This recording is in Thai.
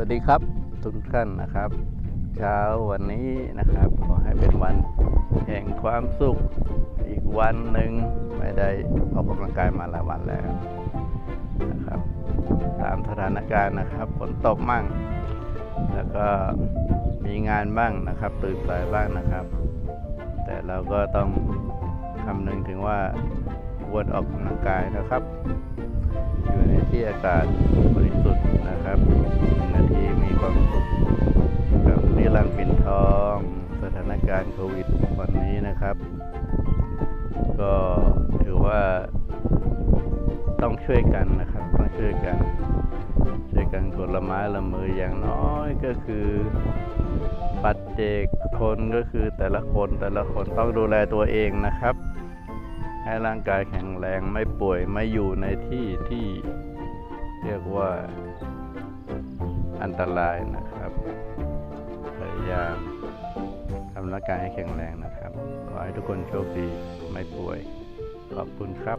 วัสดีครับทุกท่านนะครับ เช้าวันนี้นะครับ ขอให้เป็นวันแห่งความสุขอีกวันหนึ่งไม่ได้ออกกำลังกายมาหลายวันแล้วนะครับ ตามสถานการณ์นะครับฝนตกมั่ง แล้วก็มีงานบ้างนะครับ ตื่นสายบ้างนะครับ แต่เราก็ต้องคำนึงถึงว่าควรออกกำลังกายนะครับ อยู่ในที่อากาศ ครับหนึ่งนาทีมีความสุขกับนิรันดร์ปิ่นทอง สถานการณ์โควิดวันนี้นะครับ ก็ถือว่าต้องช่วยกันนะครับ ต้องช่วยกัน ช่วยกันคนละไม้ละมืออย่างน้อยก็คือปัจเจกคนก็คือแต่ละคนแต่ละคนต้องดูแลตัวเองนะครับ ให้ร่างกายแข็งแรงไม่ป่วยไม่อยู่ในที่ที่เรียกว่า อันตรายนะครับ พยายามทำร่างกายให้แข็งแรงนะครับ ขอให้ทุกคนโชคดีไม่ป่วย ขอบคุณครับ